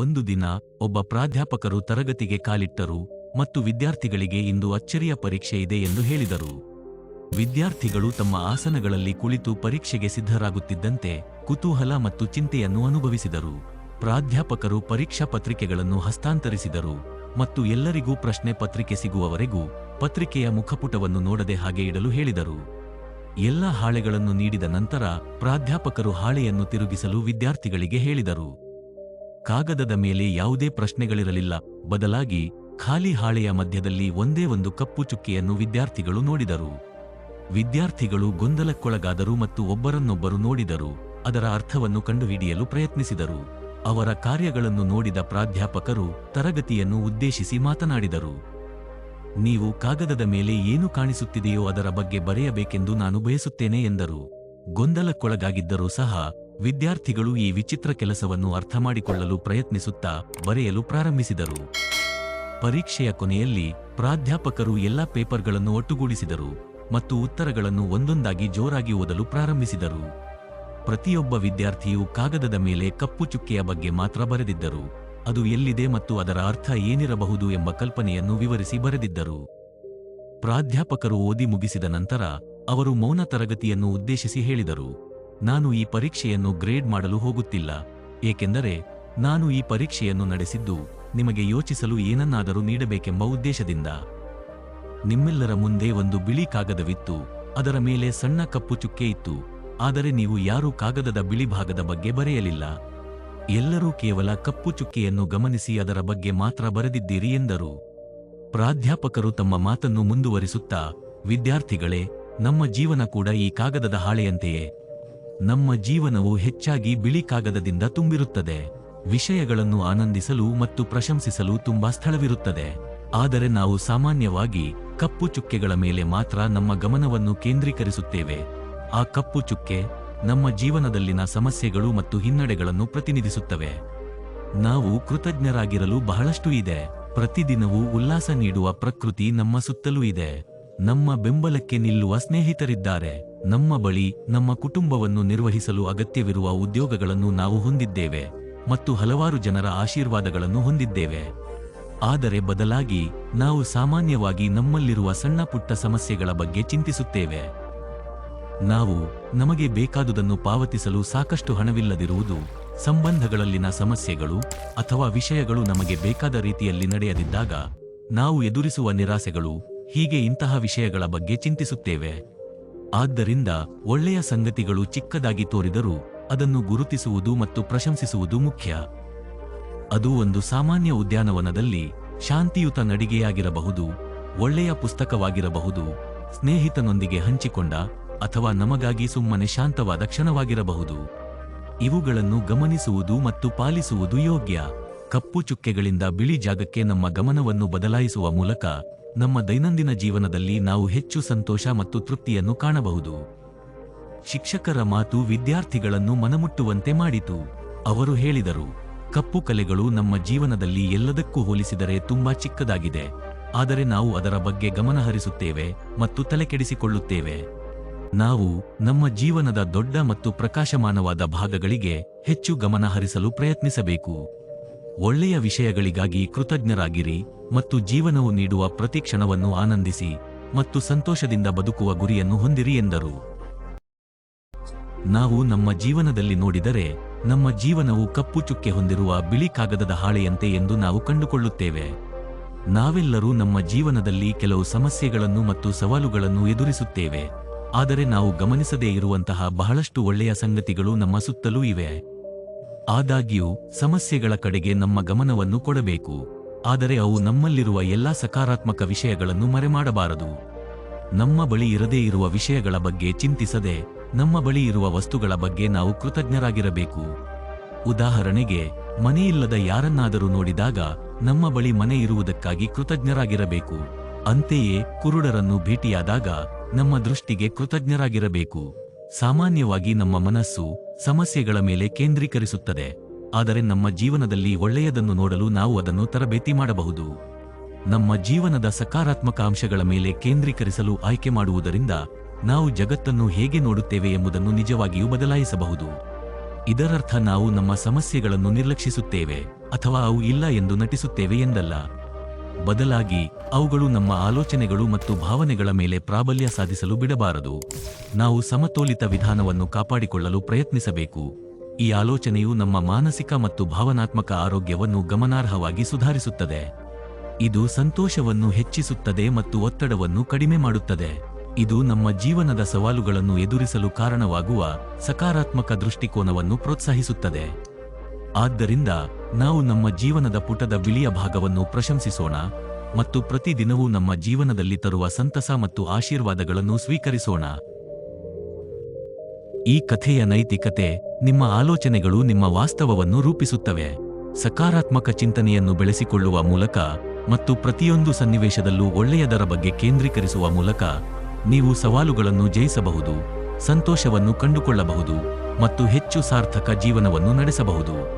ಒಂದು ದಿನ ಒಬ್ಬ ಪ್ರಾಧ್ಯಾಪಕರು ತರಗತಿಗೆ ಕಾಲಿಟ್ಟರು ಮತ್ತು ವಿದ್ಯಾರ್ಥಿಗಳಿಗೆ ಇಂದು ಅಚ್ಚರಿಯ ಪರೀಕ್ಷೆ ಇದೆ ಎಂದು ಹೇಳಿದರು. ವಿದ್ಯಾರ್ಥಿಗಳು ತಮ್ಮ ಆಸನಗಳಲ್ಲಿ ಕುಳಿತು ಪರೀಕ್ಷೆಗೆ ಸಿದ್ಧರಾಗುತ್ತಿದ್ದಂತೆ ಕುತೂಹಲ ಮತ್ತು ಚಿಂತೆಯನ್ನು ಅನುಭವಿಸಿದರು. ಪ್ರಾಧ್ಯಾಪಕರು ಪರೀಕ್ಷಾ ಪತ್ರಿಕೆಗಳನ್ನು ಹಸ್ತಾಂತರಿಸಿದರು ಮತ್ತು ಎಲ್ಲರಿಗೂ ಪ್ರಶ್ನೆ ಪತ್ರಿಕೆ ಸಿಗುವವರೆಗೂ ಪತ್ರಿಕೆಯ ಮುಖಪುಟವನ್ನು ನೋಡದೆ ಹಾಗೆ ಇಡಲು ಹೇಳಿದರು. ಎಲ್ಲ ಹಾಳೆಗಳನ್ನು ನೀಡಿದ ನಂತರ ಪ್ರಾಧ್ಯಾಪಕರು ಹಾಳೆಯನ್ನು ತಿರುಗಿಸಲು ವಿದ್ಯಾರ್ಥಿಗಳಿಗೆ ಹೇಳಿದರು. ಕಾಗದದ ಮೇಲೆ ಯಾವುದೇ ಪ್ರಶ್ನೆಗಳಿರಲಿಲ್ಲ. ಬದಲಾಗಿ, ಖಾಲಿ ಹಾಳೆಯ ಮಧ್ಯದಲ್ಲಿ ಒಂದೇ ಒಂದು ಕಪ್ಪು ಚುಕ್ಕೆಯನ್ನು ವಿದ್ಯಾರ್ಥಿಗಳು ನೋಡಿದರು. ವಿದ್ಯಾರ್ಥಿಗಳು ಗೊಂದಲಕ್ಕೊಳಗಾದರು ಮತ್ತು ಒಬ್ಬರನ್ನೊಬ್ಬರು ನೋಡಿದರು. ಅದರ ಅರ್ಥವನ್ನು ಕಂಡುಹಿಡಿಯಲು ಪ್ರಯತ್ನಿಸಿದರು. ಅವರ ಕಾರ್ಯಗಳನ್ನು ನೋಡಿದ ಪ್ರಾಧ್ಯಾಪಕರು ತರಗತಿಯನ್ನು ಉದ್ದೇಶಿಸಿ ಮಾತನಾಡಿದರು. ನೀವು ಕಾಗದದ ಮೇಲೆ ಏನು ಕಾಣಿಸುತ್ತಿದೆಯೋ ಅದರ ಬಗ್ಗೆ ಬರೆಯಬೇಕೆಂದು ನಾನು ಬಯಸುತ್ತೇನೆ ಎಂದರು. ಗೊಂದಲಕ್ಕೊಳಗಾಗಿದ್ದರೂ ಸಹ ವಿದ್ಯಾರ್ಥಿಗಳು ಈ ವಿಚಿತ್ರ ಕೆಲಸವನ್ನು ಅರ್ಥಮಾಡಿಕೊಳ್ಳಲು ಪ್ರಯತ್ನಿಸುತ್ತಾ ಬರೆಯಲು ಪ್ರಾರಂಭಿಸಿದರು. ಪರೀಕ್ಷೆಯ ಕೊನೆಯಲ್ಲಿ ಪ್ರಾಧ್ಯಾಪಕರು ಎಲ್ಲ ಪೇಪರ್ಗಳನ್ನು ಒಟ್ಟುಗೂಡಿಸಿದರು ಮತ್ತು ಉತ್ತರಗಳನ್ನು ಒಂದೊಂದಾಗಿ ಜೋರಾಗಿ ಓದಲು ಪ್ರಾರಂಭಿಸಿದರು. ಪ್ರತಿಯೊಬ್ಬ ವಿದ್ಯಾರ್ಥಿಯು ಕಾಗದದ ಮೇಲೆ ಕಪ್ಪು ಚುಕ್ಕೆಯ ಬಗ್ಗೆ ಮಾತ್ರ ಬರೆದಿದ್ದರು. ಅದು ಎಲ್ಲಿದೆ ಮತ್ತು ಅದರ ಅರ್ಥ ಏನಿರಬಹುದು ಎಂಬ ಕಲ್ಪನೆಯನ್ನು ವಿವರಿಸಿ ಬರೆದಿದ್ದರು. ಪ್ರಾಧ್ಯಾಪಕರು ಓದಿ ಮುಗಿಸಿದ ನಂತರ ಅವರು ಮೌನ ತರಗತಿಯನ್ನು ಉದ್ದೇಶಿಸಿ ಹೇಳಿದರು. ನಾನು ಈ ಪರೀಕ್ಷೆಯನ್ನು ಗ್ರೇಡ್ ಮಾಡಲು ಹೋಗುತ್ತಿಲ್ಲ. ಏಕೆಂದರೆ ನಾನು ಈ ಪರೀಕ್ಷೆಯನ್ನು ನಡೆಸಿದ್ದು ನಿಮಗೆ ಯೋಚಿಸಲು ಏನನ್ನಾದರೂ ನೀಡಬೇಕೆಂಬ ಉದ್ದೇಶದಿಂದ. ನಿಮ್ಮೆಲ್ಲರ ಮುಂದೆ ಒಂದು ಬಿಳಿ ಕಾಗದವಿತ್ತು ಅದರ ಮೇಲೆ ಸಣ್ಣ ಕಪ್ಪು ಚುಕ್ಕೆ ಇತ್ತು. ಆದರೆ ನೀವು ಯಾರೂ ಕಾಗದದ ಬಿಳಿ ಭಾಗದ ಬಗ್ಗೆ ಬರೆಯಲಿಲ್ಲ. ಎಲ್ಲರೂ ಕೇವಲ ಕಪ್ಪು ಚುಕ್ಕೆಯನ್ನು ಗಮನಿಸಿ ಅದರ ಬಗ್ಗೆ ಮಾತ್ರ ಬರೆದಿದ್ದೀರಿ ಎಂದರು. ಪ್ರಾಧ್ಯಾಪಕರು ತಮ್ಮ ಮಾತನ್ನು ಮುಂದುವರಿಸುತ್ತಾ, ವಿದ್ಯಾರ್ಥಿಗಳೇ, ನಮ್ಮ ಜೀವನ ಕೂಡ ಈ ಕಾಗದದ ಹಾಳೆಯಂತೆಯೇ ನಮ್ಮ ಜೀವನವು ಹೆಚ್ಚಾಗಿ ಬಿಳಿ ಕಾಗದದಿಂದ ತುಂಬಿರುತ್ತದೆ. ವಿಷಯಗಳನ್ನು ಆನಂದಿಸಲು ಮತ್ತು ಪ್ರಶಂಸಿಸಲು ತುಂಬಾ ಸ್ಥಳವಿರುತ್ತದೆ. ಆದರೆ ನಾವು ಸಾಮಾನ್ಯವಾಗಿ ಕಪ್ಪು ಚುಕ್ಕೆಗಳ ಮೇಲೆ ಮಾತ್ರ ನಮ್ಮ ಗಮನವನ್ನು ಕೇಂದ್ರೀಕರಿಸುತ್ತೇವೆ. ಆ ಕಪ್ಪು ಚುಕ್ಕೆ ನಮ್ಮ ಜೀವನದಲ್ಲಿನ ಸಮಸ್ಯೆಗಳು ಮತ್ತು ಹಿನ್ನಡೆಗಳನ್ನು ಪ್ರತಿನಿಧಿಸುತ್ತವೆ. ನಾವು ಕೃತಜ್ಞರಾಗಿರಲು ಬಹಳಷ್ಟು ಇದೆ. ಪ್ರತಿದಿನವೂ ಉಲ್ಲಾಸ ನೀಡುವ ಪ್ರಕೃತಿ ನಮ್ಮ ಸುತ್ತಲೂ ಇದೆ. ನಮ್ಮ ಬೆಂಬಲಕ್ಕೆ ನಿಲ್ಲುವ ಸ್ನೇಹಿತರಿದ್ದಾರೆ. ನಮ್ಮ ಬಳಿ ನಮ್ಮ ಕುಟುಂಬವನ್ನು ನಿರ್ವಹಿಸಲು ಅಗತ್ಯವಿರುವ ಉದ್ಯೋಗಗಳನ್ನು ನಾವು ಹೊಂದಿದ್ದೇವೆ ಮತ್ತು ಹಲವಾರು ಜನರ ಆಶೀರ್ವಾದಗಳನ್ನು ಹೊಂದಿದ್ದೇವೆ. ಆದರೆ ಬದಲಾಗಿ ನಾವು ಸಾಮಾನ್ಯವಾಗಿ ನಮ್ಮಲ್ಲಿರುವ ಸಣ್ಣ ಪುಟ್ಟ ಸಮಸ್ಯೆಗಳ ಬಗ್ಗೆ ಚಿಂತಿಸುತ್ತೇವೆ. ನಾವು ನಮಗೆ ಬೇಕಾದುದನ್ನು ಪಾವತಿಸಲು ಸಾಕಷ್ಟು ಹಣವಿಲ್ಲದಿರುವುದು ಸಂಬಂಧಗಳಲ್ಲಿನ ಸಮಸ್ಯೆಗಳು ಅಥವಾ ವಿಷಯಗಳು ನಮಗೆ ಬೇಕಾದ ರೀತಿಯಲ್ಲಿ ನಡೆಯದಿದ್ದಾಗ ನಾವು ಎದುರಿಸುವ ನಿರಾಸೆಗಳು ಹೀಗೆ ಇಂತಹ ವಿಷಯಗಳ ಬಗ್ಗೆ ಚಿಂತಿಸುತ್ತೇವೆ. ಆದ್ದರಿಂದ ಒಳ್ಳೆಯ ಸಂಗತಿಗಳು ಚಿಕ್ಕದಾಗಿ ತೋರಿದರೂ ಅದನ್ನು ಗುರುತಿಸುವುದು ಮತ್ತು ಪ್ರಶಂಸಿಸುವುದು ಮುಖ್ಯ. ಅದು ಒಂದು ಸಾಮಾನ್ಯ ಉದ್ಯಾನವನದಲ್ಲಿ ಶಾಂತಿಯುತ ನಡಿಗೆಯಾಗಿರಬಹುದು, ಒಳ್ಳೆಯ ಪುಸ್ತಕವಾಗಿರಬಹುದು, ಸ್ನೇಹಿತನೊಂದಿಗೆ ಹಂಚಿಕೊಂಡ ಅಥವಾ ನಮಗಾಗಿ ಸುಮ್ಮನೆ ಶಾಂತವಾದ ಕ್ಷಣವಾಗಿರಬಹುದು. ಇವುಗಳನ್ನು ಗಮನಿಸುವುದು ಮತ್ತು ಪಾಲಿಸುವುದು ಯೋಗ್ಯ. ಕಪ್ಪು ಚುಕ್ಕೆಗಳಿಂದ ಬಿಳಿ ಜಾಗಕ್ಕೆ ನಮ್ಮ ಗಮನವನ್ನು ಬದಲಾಯಿಸುವ ಮೂಲಕ ನಮ್ಮ ದೈನಂದಿನ ಜೀವನದಲ್ಲಿ ನಾವು ಹೆಚ್ಚು ಸಂತೋಷ ಮತ್ತು ತೃಪ್ತಿಯನ್ನು ಕಾಣಬಹುದು. ಶಿಕ್ಷಕರ ಮಾತು ವಿದ್ಯಾರ್ಥಿಗಳನ್ನು ಮನಮುಟ್ಟುವಂತೆ ಮಾಡಿತು. ಅವರು ಹೇಳಿದರು, ಕಪ್ಪು ಕಲೆಗಳು ನಮ್ಮ ಜೀವನದಲ್ಲಿ ಎಲ್ಲದಕ್ಕೂ ಹೋಲಿಸಿದರೆ ತುಂಬಾ ಚಿಕ್ಕದಾಗಿದೆ. ಆದರೆ ನಾವು ಅದರ ಬಗ್ಗೆ ಗಮನಹರಿಸುತ್ತೇವೆ ಮತ್ತು ತಲೆಕೆಡಿಸಿಕೊಳ್ಳುತ್ತೇವೆ. ನಾವು ನಮ್ಮ ಜೀವನದ ದೊಡ್ಡ ಮತ್ತು ಪ್ರಕಾಶಮಾನವಾದ ಭಾಗಗಳಿಗೆ ಹೆಚ್ಚು ಗಮನ ಹರಿಸಲು ಪ್ರಯತ್ನಿಸಬೇಕು. ಒಳ್ಳೆಯ ವಿಷಯಗಳಿಗಾಗಿ ಕೃತಜ್ಞರಾಗಿರಿ ಮತ್ತು ಜೀವನವು ನೀಡುವ ಪ್ರತಿ ಕ್ಷಣವನ್ನು ಆನಂದಿಸಿ ಮತ್ತು ಸಂತೋಷದಿಂದ ಬದುಕುವ ಗುರಿಯನ್ನು ಹೊಂದಿರಿ ಎಂದರು. ನಾವು ನಮ್ಮ ಜೀವನದಲ್ಲಿ ನೋಡಿದರೆ ನಮ್ಮ ಜೀವನವು ಕಪ್ಪು ಚುಕ್ಕೆ ಹೊಂದಿರುವ ಬಿಳಿ ಕಾಗದದ ಹಾಳೆಯಂತೆ ಎಂದು ನಾವು ಕಂಡುಕೊಳ್ಳುತ್ತೇವೆ. ನಾವೆಲ್ಲರೂ ನಮ್ಮ ಜೀವನದಲ್ಲಿ ಕೆಲವು ಸಮಸ್ಯೆಗಳನ್ನು ಮತ್ತು ಸವಾಲುಗಳನ್ನು ಎದುರಿಸುತ್ತೇವೆ. ಆದರೆ ನಾವು ಗಮನಿಸದೇ ಇರುವಂತಹ ಬಹಳಷ್ಟು ಒಳ್ಳೆಯ ಸಂಗತಿಗಳು ನಮ್ಮ ಸುತ್ತಲೂ ಇವೆ. ಆದಾಗ್ಯೂ, ಸಮಸ್ಯೆಗಳ ಕಡೆಗೆ ನಮ್ಮ ಗಮನವನ್ನು ಕೊಡಬೇಕು. ಆದರೆ ಅವು ನಮ್ಮಲ್ಲಿರುವ ಎಲ್ಲಾ ಸಕಾರಾತ್ಮಕ ವಿಷಯಗಳನ್ನು ಮರೆಮಾಡಬಾರದು. ನಮ್ಮ ಬಳಿ ಇರದೇ ಇರುವ ವಿಷಯಗಳ ಬಗ್ಗೆ ಚಿಂತಿಸದೆ, ನಮ್ಮ ಬಳಿ ಇರುವ ವಸ್ತುಗಳ ಬಗ್ಗೆ ನಾವು ಕೃತಜ್ಞರಾಗಿರಬೇಕು. ಉದಾಹರಣೆಗೆ, ಮನೆಯಿಲ್ಲದ ಯಾರನ್ನಾದರೂ ನೋಡಿದಾಗ, ನಮ್ಮ ಬಳಿ ಮನೆ ಇರುವುದಕ್ಕಾಗಿ ಕೃತಜ್ಞರಾಗಿರಬೇಕು. ಅಂತೆಯೇ, ಕುರುಡರನ್ನು ಭೇಟಿಯಾದಾಗ, ನಮ್ಮ ದೃಷ್ಟಿಗೆ ಕೃತಜ್ಞರಾಗಿರಬೇಕು. ಸಾಮಾನ್ಯವಾಗಿ ನಮ್ಮ ಮನಸ್ಸು ಸಮಸ್ಯೆಗಳ ಮೇಲೆ ಕೇಂದ್ರೀಕರಿಸುತ್ತದೆ. ಆದರೆ ನಮ್ಮ ಜೀವನದಲ್ಲಿ ಒಳ್ಳೆಯದನ್ನು ನೋಡಲು ನಾವು ಅದನ್ನು ತರಬೇತಿ ಮಾಡಬಹುದು. ನಮ್ಮ ಜೀವನದ ಸಕಾರಾತ್ಮಕ ಅಂಶಗಳ ಮೇಲೆ ಕೇಂದ್ರೀಕರಿಸಲು ಆಯ್ಕೆ ಮಾಡುವುದರಿಂದ ನಾವು ಜಗತ್ತನ್ನು ಹೇಗೆ ನೋಡುತ್ತೇವೆ ಎಂಬುದನ್ನು ನಿಜವಾಗಿಯೂ ಬದಲಾಯಿಸಬಹುದು. ಇದರರ್ಥ ನಾವು ನಮ್ಮ ಸಮಸ್ಯೆಗಳನ್ನು ನಿರ್ಲಕ್ಷಿಸುತ್ತೇವೆ ಅಥವಾ ಅವು ಇಲ್ಲ ಎಂದು ನಟಿಸುತ್ತೇವೆ ಎಂದಲ್ಲ. ಬದಲಾಗಿ ಅವುಗಳು ನಮ್ಮ ಆಲೋಚನೆಗಳು ಮತ್ತು ಭಾವನೆಗಳ ಮೇಲೆ ಪ್ರಾಬಲ್ಯ ಸಾಧಿಸಲು ಬಿಡಬಾರದು. ನಾವು ಸಮತೋಲಿತ ವಿಧಾನವನ್ನು ಕಾಪಾಡಿಕೊಳ್ಳಲು ಪ್ರಯತ್ನಿಸಬೇಕು. ಈ ಆಲೋಚನೆಯು ನಮ್ಮ ಮಾನಸಿಕ ಮತ್ತು ಭಾವನಾತ್ಮಕ ಆರೋಗ್ಯವನ್ನು ಗಮನಾರ್ಹವಾಗಿ ಸುಧಾರಿಸುತ್ತದೆ. ಇದು ಸಂತೋಷವನ್ನು ಹೆಚ್ಚಿಸುತ್ತದೆ ಮತ್ತು ಒತ್ತಡವನ್ನು ಕಡಿಮೆ ಮಾಡುತ್ತದೆ. ಇದು ನಮ್ಮ ಜೀವನದ ಸವಾಲುಗಳನ್ನು ಎದುರಿಸಲು ಕಾರಣವಾಗುವ ಸಕಾರಾತ್ಮಕ ದೃಷ್ಟಿಕೋನವನ್ನು ಪ್ರೋತ್ಸಾಹಿಸುತ್ತದೆ. ಆದ್ದರಿಂದ ನಾವು ನಮ್ಮ ಜೀವನದ ಪುಟದ ಬಿಳಿಯ ಭಾಗವನ್ನು ಪ್ರಶಂಸಿಸೋಣ ಮತ್ತು ಪ್ರತಿದಿನವೂ ನಮ್ಮ ಜೀವನದಲ್ಲಿ ತರುವ ಸಂತಸ ಮತ್ತು ಆಶೀರ್ವಾದಗಳನ್ನು ಸ್ವೀಕರಿಸೋಣ. ಈ ಕಥೆಯ ನೈತಿಕತೆ ನಿಮ್ಮ ಆಲೋಚನೆಗಳು ನಿಮ್ಮ ವಾಸ್ತವವನ್ನು ರೂಪಿಸುತ್ತವೆ. ಸಕಾರಾತ್ಮಕ ಚಿಂತನೆಯನ್ನು ಬೆಳೆಸಿಕೊಳ್ಳುವ ಮೂಲಕ ಮತ್ತು ಪ್ರತಿಯೊಂದು ಸನ್ನಿವೇಶದಲ್ಲೂ ಒಳ್ಳೆಯದರ ಬಗ್ಗೆ ಕೇಂದ್ರೀಕರಿಸುವ ಮೂಲಕ ನೀವು ಸವಾಲುಗಳನ್ನು ಜಯಿಸಬಹುದು, ಸಂತೋಷವನ್ನು ಕಂಡುಕೊಳ್ಳಬಹುದು ಮತ್ತು ಹೆಚ್ಚು ಸಾರ್ಥಕ ಜೀವನವನ್ನು ನಡೆಸಬಹುದು.